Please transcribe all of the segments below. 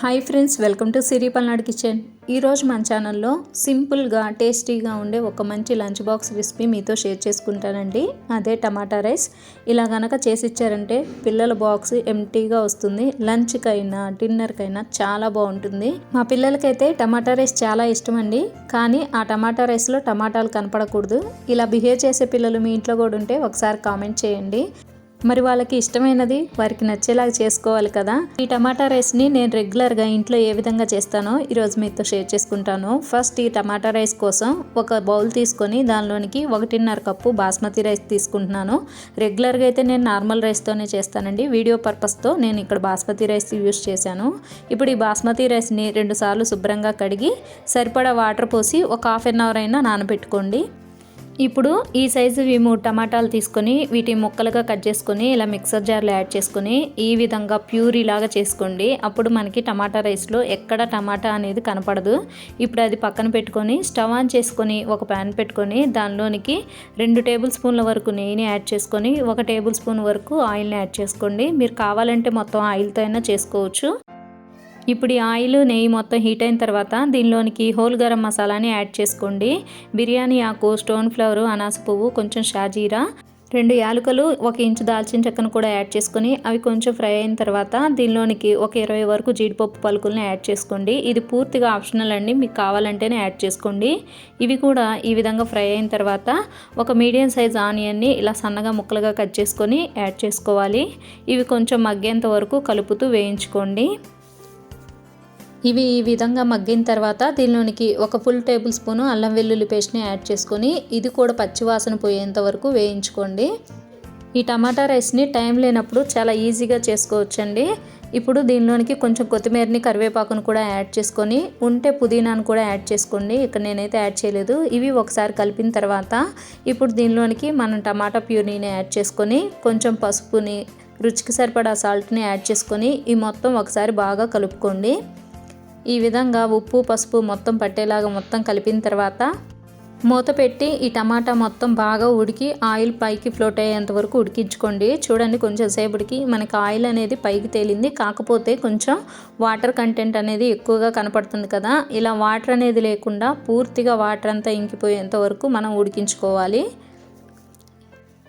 Hi friends welcome to Siri Palnadu kitchen. ఈరోజు మన ఛానల్లో సింపుల్గా టేస్టీగా ఉండే ఒక మంచి లంచ్ బాక్స్ రెసిపీ మీతో షేర్ చేసుకుంటానండి. అదే టమాటా రైస్. ఇలా గనక చేసి ఇచ్చారంటే పిల్లల బాక్స్ ఎంటీగా వస్తుంది. లంచ్కైనా డిన్నర్కైనా చాలా బాగుంటుంది. మా పిల్లలకైతే టమాటా రైస్ చాలా ఇష్టం అండి కానీ ఆ టమాటా రైస్లో టమాటాలు కనపడకూడదు. ఇలా బిహేవ్ చేసే పిల్లలు మీ ఇంట్లో కూడా ఉంటే ఒకసారి కామెంట్ చేయండి. మరి వాళ్ళకి ఇష్టమైనది వారికి నచ్చేలాగా చేసుకోవాలి కదా. ఈ టమాటా రైస్ని నేను రెగ్యులర్గా ఇంట్లో ఏ విధంగా చేస్తానో ఈరోజు మీతో షేర్ చేసుకుంటాను. ఫస్ట్ ఈ టమాటా రైస్ కోసం ఒక బౌల్ తీసుకొని దానిలోనికి ఒకటిన్నర కప్పు బాస్మతి రైస్ తీసుకుంటున్నాను. రెగ్యులర్గా అయితే నేను నార్మల్ రైస్తోనే చేస్తానండి. వీడియో పర్పస్తో నేను ఇక్కడ బాస్మతి రైస్ యూస్ చేశాను. ఇప్పుడు ఈ బాస్మతి రైస్ని రెండుసార్లు శుభ్రంగా కడిగి సరిపడా వాటర్ పోసి ఒక హాఫ్ అన్ అవర్ అయినా నానబెట్టుకోండి. ఇప్పుడు ఈ సైజు ఈ మూడు టమాటాలు తీసుకొని వీటి ముక్కలుగా కట్ చేసుకొని ఇలా మిక్సర్ జార్లో యాడ్ చేసుకొని ఈ విధంగా ప్యూరీ లాగా చేసుకోండి. అప్పుడు మనకి టమాటా రైస్లో ఎక్కడ టమాటా అనేది కనపడదు. ఇప్పుడు అది పక్కన పెట్టుకొని స్టవ్ ఆన్ చేసుకొని ఒక ప్యాన్ పెట్టుకొని దానిలోనికి రెండు టేబుల్ స్పూన్ల వరకు నెయ్యిని యాడ్ చేసుకొని ఒక టేబుల్ స్పూన్ వరకు ఆయిల్ని యాడ్ చేసుకోండి. మీరు కావాలంటే మొత్తం ఆయిల్తో అయినా చేసుకోవచ్చు. ఇప్పుడు ఈ ఆయిల్ నెయ్యి మొత్తం హీట్ అయిన తర్వాత దీనిలోనికి హోల్ గరం మసాలాని యాడ్ చేసుకోండి. బిర్యానీ ఆకు స్టోన్ ఫ్లవర్ అనాస పువ్వు కొంచెం షాజీరా రెండు యాలకులు ఒక ఇంచు దాల్చిన చెక్కను కూడా యాడ్ చేసుకొని అవి కొంచెం ఫ్రై అయిన తర్వాత దీనిలోనికి ఒక ఇరవై వరకు జీడిపప్పు పలుకులను యాడ్ చేసుకోండి. ఇది పూర్తిగా ఆప్షనల్ అండి. మీకు కావాలంటేనే యాడ్ చేసుకోండి. ఇవి కూడా ఈ విధంగా ఫ్రై అయిన తర్వాత ఒక మీడియం సైజ్ ఆనియన్ని ఇలా సన్నగా ముక్కలుగా కట్ చేసుకొని యాడ్ చేసుకోవాలి. ఇవి కొంచెం మగ్గేంత వరకు కలుపుతూ వేయించుకోండి. ఇవి ఈ విధంగా మగ్గిన తర్వాత దీనిలోనికి ఒక ఫుల్ టేబుల్ స్పూను అల్లం వెల్లుల్లి పేస్ట్ని యాడ్ చేసుకొని ఇది కూడా పచ్చివాసన పోయేంత వరకు వేయించుకోండి. ఈ టమాటా రైస్ని టైం లేనప్పుడు చాలా ఈజీగా చేసుకోవచ్చండి. ఇప్పుడు దీనిలోనికి కొంచెం కొత్తిమీరని కరివేపాకును కూడా యాడ్ చేసుకొని ఉంటే పుదీనాను కూడా యాడ్ చేసుకోండి. ఇక్కడ నేనైతే యాడ్ చేయలేదు. ఇవి ఒకసారి కలిపిన తర్వాత ఇప్పుడు దీనిలోనికి మనం టమాటా ప్యూరీని యాడ్ చేసుకొని కొంచెం పసుపుని రుచికి సరిపడా సాల్ట్ని యాడ్ చేసుకొని ఈ మొత్తం ఒకసారి బాగా కలుపుకోండి. ఈ విధంగా ఉప్పు పసుపు మొత్తం పట్టేలాగా మొత్తం కలిపిన తర్వాత మూత పెట్టి ఈ టమాటా మొత్తం బాగా ఉడికి ఆయిల్ పైకి ఫ్లోట్ అయ్యేంత వరకు ఉడికించుకోండి. చూడండి కొంచెం సేపటికి మనకి ఆయిల్ అనేది పైకి తేలింది. కాకపోతే కొంచెం వాటర్ కంటెంట్ అనేది ఎక్కువగా కనపడుతుంది కదా. ఇలా వాటర్ అనేది లేకుండా పూర్తిగా వాటర్ అంతా ఇంకిపోయేంత వరకు మనం ఉడికించుకోవాలి.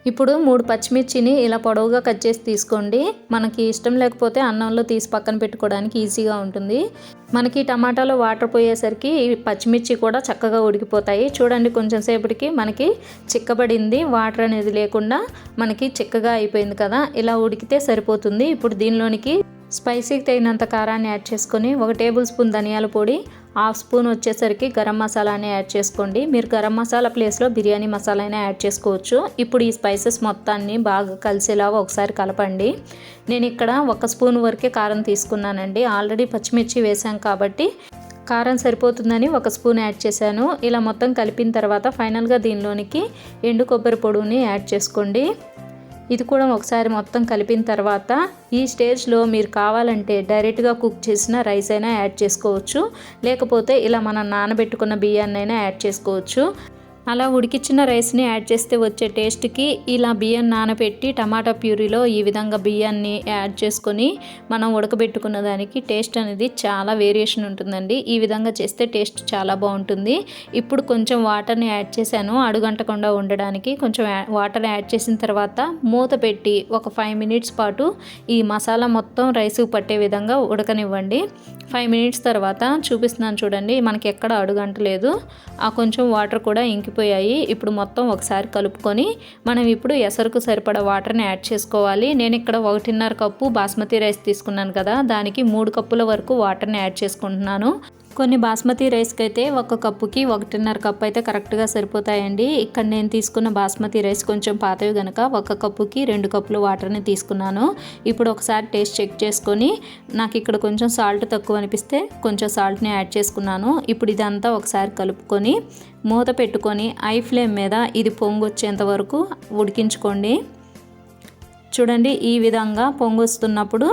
ఇప్పుడు మూడు పచ్చిమిర్చిని ఇలా పొడవుగా కట్ చేసి తీసుకోండి. మనకి ఇష్టం లేకపోతే అన్నంలో తీసి పక్కన పెట్టుకోవడానికి ఈజీగా ఉంటుంది. మనకి టమాటాలో వాటర్ పోయేసరికి పచ్చిమిర్చి కూడా చక్కగా ఉడికిపోతాయి. చూడండి కొంచెం సేపటికి మనకి చిక్కబడింది. వాటర్ అనేది లేకుండా మనకి చిక్కగా అయిపోయింది కదా. ఇలా ఉడికితే సరిపోతుంది. ఇప్పుడు దీనిలోనికి స్పైసీకి తగినంత కారాన్ని యాడ్ చేసుకొని ఒక టేబుల్ స్పూన్ ధనియాల పొడి హాఫ్ స్పూన్ వచ్చేసరికి గరం మసాలానే యాడ్ చేసుకోండి. మీరు గరం మసాలా ప్లేస్లో బిర్యానీ మసాలానే యాడ్ చేసుకోవచ్చు. ఇప్పుడు ఈ స్పైసెస్ మొత్తాన్ని బాగా కలిసేలాగా ఒకసారి కలపండి. నేను ఇక్కడ ఒక స్పూన్ వరకే కారం తీసుకున్నానండి. ఆల్రెడీ పచ్చిమిర్చి వేసాం కాబట్టి కారం సరిపోతుందని ఒక స్పూన్ యాడ్ చేశాను. ఇలా మొత్తం కలిపిన తర్వాత ఫైనల్గా దీనిలోనికి ఎండు కొబ్బరి పొడిని యాడ్ చేసుకోండి. ఇది కూడా ఒకసారి మొత్తం కలిపిన తర్వాత ఈ స్టేజ్లో మీరు కావాలంటే డైరెక్ట్గా కుక్ చేసిన రైస్ అయినా యాడ్ చేసుకోవచ్చు. లేకపోతే ఇలా మనం నానబెట్టుకున్న బియ్యాన్ని అయినా యాడ్ చేసుకోవచ్చు. అలా ఉడికిచ్చిన రైస్ని యాడ్ చేస్తే వచ్చే టేస్ట్కి ఇలా బియ్యం నానబెట్టి టమాటా ప్యూరీలో ఈ విధంగా బియ్యాన్ని యాడ్ చేసుకొని మనం ఉడకబెట్టుకున్న దానికి టేస్ట్ అనేది చాలా వేరియేషన్ ఉంటుందండి. ఈ విధంగా చేస్తే టేస్ట్ చాలా బాగుంటుంది. ఇప్పుడు కొంచెం వాటర్ని యాడ్ చేశాను. అడుగంటకుండా ఉండడానికి కొంచెం వాటర్ యాడ్ చేసిన తర్వాత మూత పెట్టి ఒక ఫైవ్ మినిట్స్ పాటు ఈ మసాలా మొత్తం రైస్ పట్టే విధంగా ఉడకనివ్వండి. ఫైవ్ మినిట్స్ తర్వాత చూపిస్తున్నాను చూడండి. మనకి ఎక్కడ అడుగంటలేదు. ఆ కొంచెం వాటర్ కూడా ఇంకి ఇంకిపోయాయి ఇప్పుడు మొత్తం ఒకసారి కలుపుకొని మనం ఇప్పుడు ఎసరుకు సరిపడా వాటర్ని యాడ్ చేసుకోవాలి. నేను ఇక్కడ ఒకటిన్నర కప్పు బాస్మతి రైస్ తీసుకున్నాను కదా. దానికి మూడు కప్పుల వరకు వాటర్ని యాడ్ చేసుకుంటున్నాను. కొన్ని బాస్మతి రైస్కి అయితే ఒక కప్పుకి ఒకటిన్నర కప్పు అయితే కరెక్ట్గా సరిపోతాయండి. ఇక్కడ నేను తీసుకున్న బాస్మతి రైస్ కొంచెం పాతవి కనుక ఒక కప్పుకి రెండు కప్పులు వాటర్ని తీసుకున్నాను. ఇప్పుడు ఒకసారి టేస్ట్ చెక్ చేసుకొని నాకు ఇక్కడ కొంచెం సాల్ట్ తక్కువ అనిపిస్తే కొంచెం సాల్ట్ని యాడ్ చేసుకున్నాను. ఇప్పుడు ఇదంతా ఒకసారి కలుపుకొని మూత పెట్టుకొని ఐ ఫ్లేమ్ మీద ఇది పొంగొచ్చేంత వరకు ఉడికించుకోండి. చూడండి ఈ విధంగా పొంగు వస్తున్నప్పుడు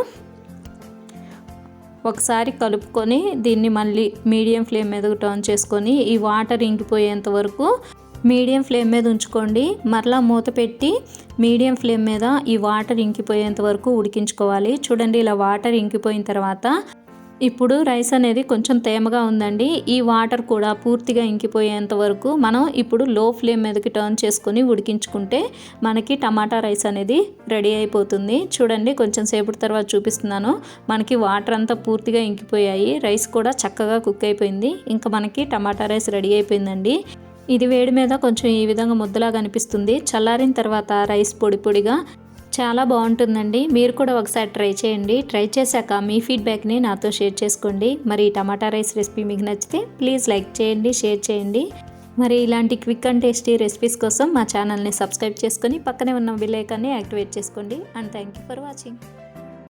ఒకసారి కలుపుకొని దీన్ని మళ్ళీ మీడియం ఫ్లేమ్ మీద టర్న్ చేసుకొని ఈ వాటర్ ఇంకిపోయేంత వరకు మీడియం ఫ్లేమ్ మీద ఉంచుకోండి. మరలా మూత పెట్టి మీడియం ఫ్లేమ్ మీద ఈ వాటర్ ఇంకిపోయేంత వరకు ఉడికించుకోవాలి. చూడండి ఇలా వాటర్ ఇంకిపోయిన తర్వాత ఇప్పుడు రైస్ అనేది కొంచెం తేమగా ఉందండి. ఈ వాటర్ కూడా పూర్తిగా ఇంకిపోయేంత వరకు మనం ఇప్పుడు లో ఫ్లేమ్ మీదకి టర్న్ చేసుకొని ఉడికించుకుంటే మనకి టమాటా రైస్ అనేది రెడీ అయిపోతుంది. చూడండి కొంచెం సేపటి తర్వాత చూపిస్తున్నాను. మనకి వాటర్ అంతా పూర్తిగా ఇంకిపోయాయి. రైస్ కూడా చక్కగా కుక్ అయిపోయింది. ఇంకా మనకి టమాటా రైస్ రెడీ అయిపోయిందండి. ఇది వేడి మీద కొంచెం ఈ విధంగా ముద్దలాగా అనిపిస్తుంది. చల్లారిన తర్వాత రైస్ పొడి పొడిగా చాలా బాగుంటుందండి. మీరు కూడా ఒకసారి ట్రై చేయండి. ట్రై చేశాక మీ ఫీడ్బ్యాక్ని నాతో షేర్ చేసుకోండి. మరి టమాటా రైస్ రెసిపీ మీకు నచ్చితే ప్లీజ్ లైక్ చేయండి షేర్ చేయండి. మరి ఇలాంటి క్విక్ అండ్ టేస్టీ రెసిపీస్ కోసం మా ఛానల్ని సబ్స్క్రైబ్ చేసుకొని పక్కనే ఉన్న బిల్ ఐకాన్ని యాక్టివేట్ చేసుకోండి. And thank you for watching.